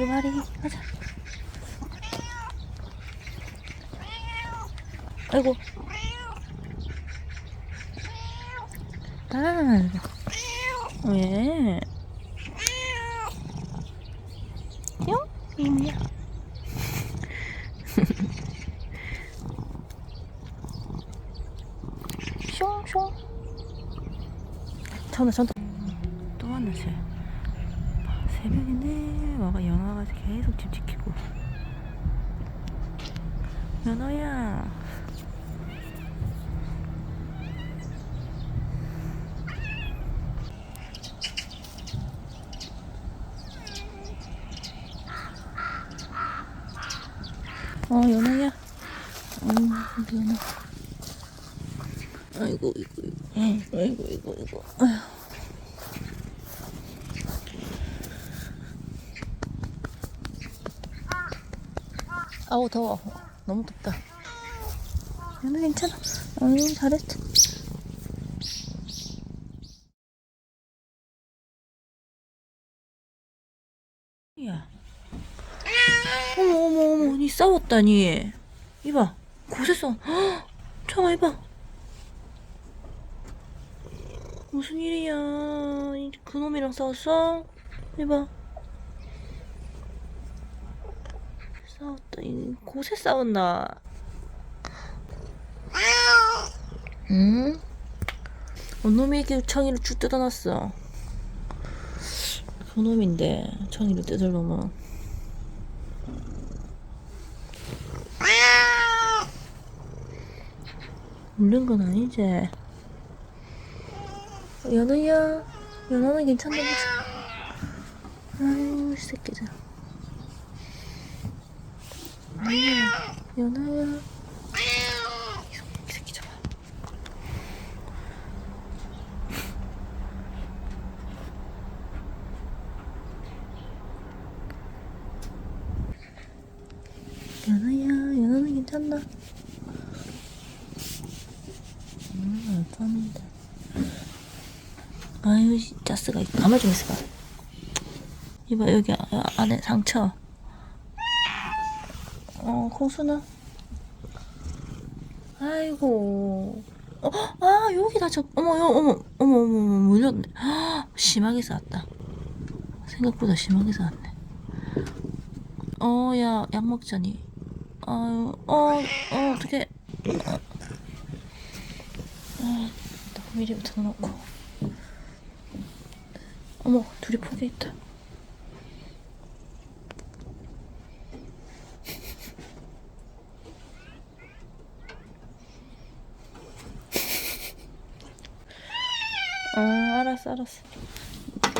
두 마리 가자. 아이고. 아, 왜? 뿅? 전화 전화. 또 만났어요. 새벽인데 와가 연어가 계속 집 지키고. 연어야. 어 연어야. 음 연어. 아이고 이거 이거. 아이고 이거 이거. 아휴. 아우 더워. 너무 덥다. 연어 괜찮아. 어유 잘했어. 야. 어머 어머 어머 니 싸웠다니. 이봐 고생했어. 잠깐 이봐. 무슨 일이야? 이 그놈이랑 싸웠어? 이봐. 싸웠다. 이 곳에 싸웠나? 응? 어놈에게 청이를 쭉 뜯어놨어. 그놈인데 청이를 뜯을 놈은. 울는 건 아니지. 연우야, 연우는 괜찮나 보자. 아유, 이 새끼들. 새끼 잡아. 연우야, 연우는 괜찮나? 음, 알았는데. 아유, 있- 가만 좀 있어봐. 이봐, 여기 아- 안에 상처. 어, 공순아. 아이고. 어, 아, 여기 다쳐. 어머, 여, 어머, 어머, 어머, 어머, 물렸네. 헉, 심하게 쌌다. 생각보다 심하게 쌌네. 어, 야, 약 먹자니. 아유, 어, 어, 어떡해. 아, 미리부터 넣고. 어머, 둘이 포기했다. 어, 알았어, 알았어.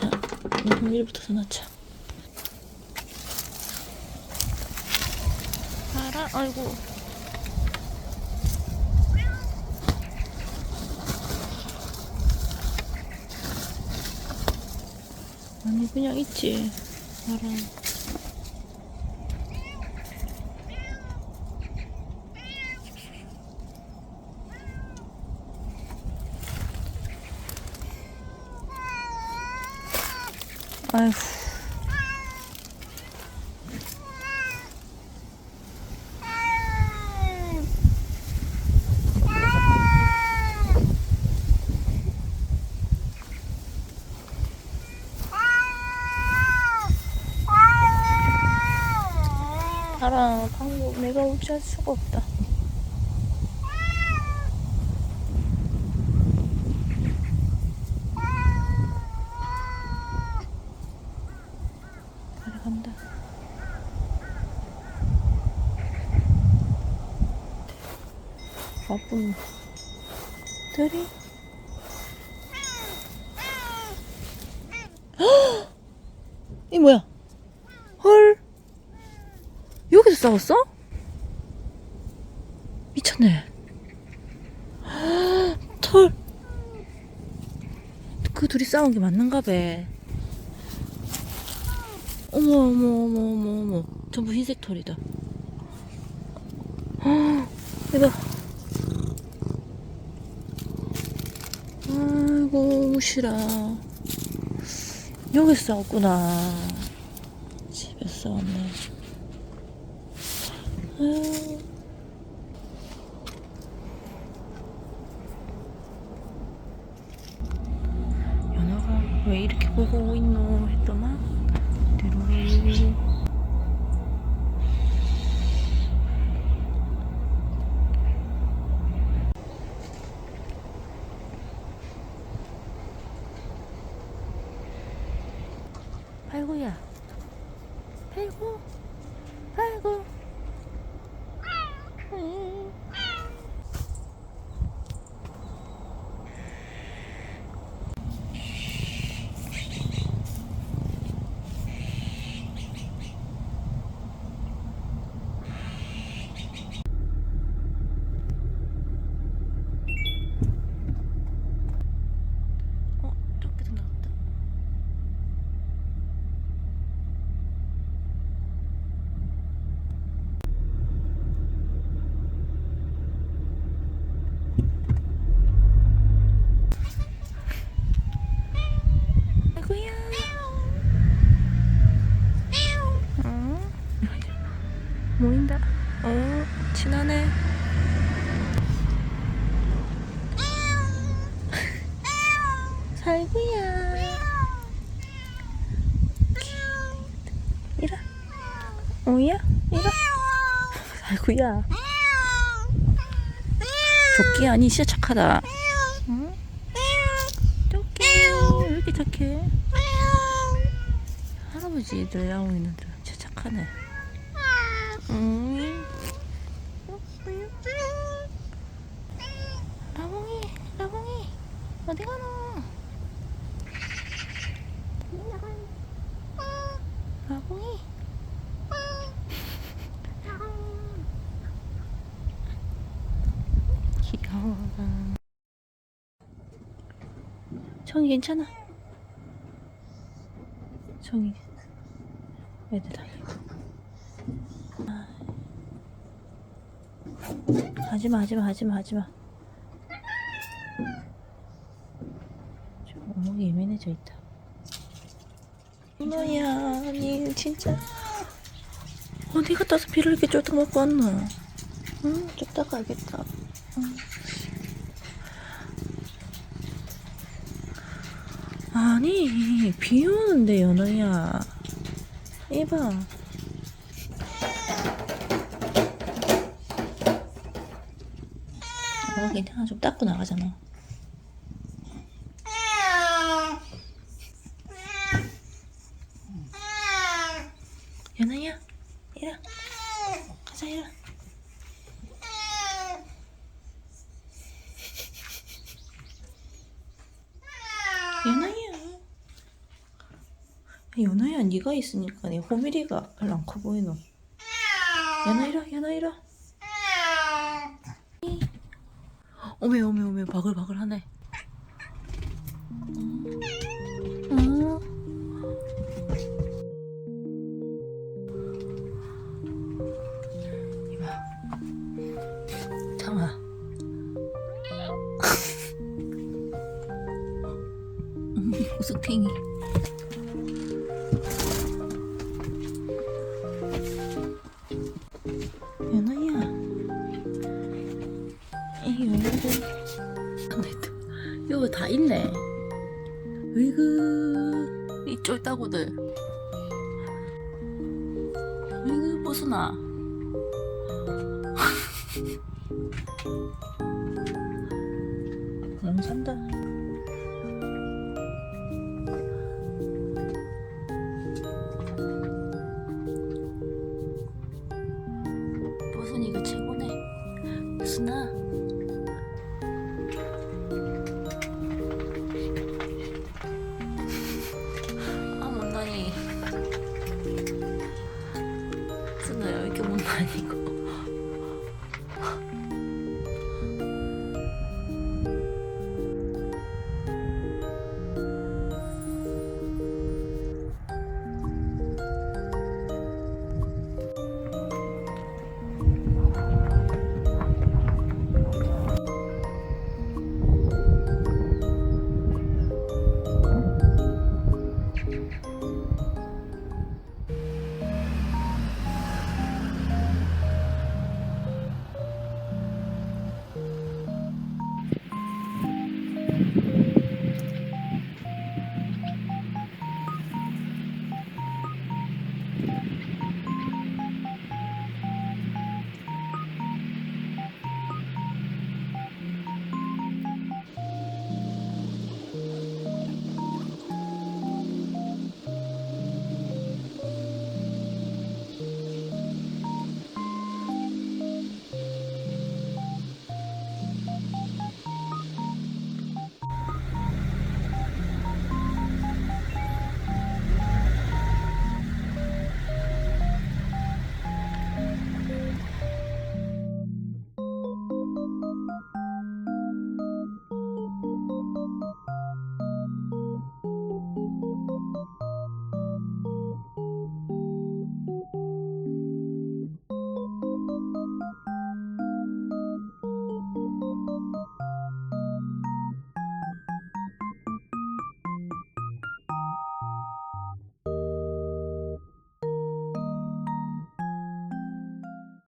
자, 미리부터 더 넣자. 알아, 아이고. 아니 그냥 있지 알아 아휴. 알아 방금 내가 우지할 수가 없다 간다 바쁜 들이 이 뭐야 헐 여기서 싸웠어? 미쳤네. 털. 그 둘이 싸운 게 맞는가 봐. 어머 어머 어머 어머 어머. 전부 흰색 털이다. 이봐. 아이고 무시라. 여기서 싸웠구나. 참. 죽였어 왔네. 아유. 연어가 왜 이렇게 보고 있노 했더만 뒤로 아이고야 아이고 아이고 음. 어 저기도 나왔다 아이고야. 어? 모인다. 어, 친하네. 살구야. 이라. 오야? 이라. 살 구야. 조끼 아니 진짜 착하다. 응? 조끼 왜 이렇게 착해? 할아버지들 야옹 있는데 진짜 착하네. 음. 라봉이, 라봉이, 어디 가노? 라봉이. 정이 괜찮아. 정이 애들 달리고. 하지마 하지마 하지마 하지마. 좀 어묵이 예민해져 있다. 뭐야 니 진짜. 어디 갔다 서 비를 이렇게 쫄딱 먹고 왔노 응? 쫄딱 가야겠다 응. 아니 비 오는데 연어야 이봐 어, 괜찮아. 좀 닦고 나가잖아. 연아야, 이라. 가자, 이라. 연아야. 연아야, 네가 있으니까 내 호미리가 별로 안커 보이노. 연아 이라, 연아 이라. 어메 어메 어메 바글바글 하네. 어. 이봐. 장아. 음, 우스탱이. 또 이거 다 있네. 으이그 이 쫄따구들. 으이그 보스나. 안 산다. 보순아 왜 이렇게 못나니 이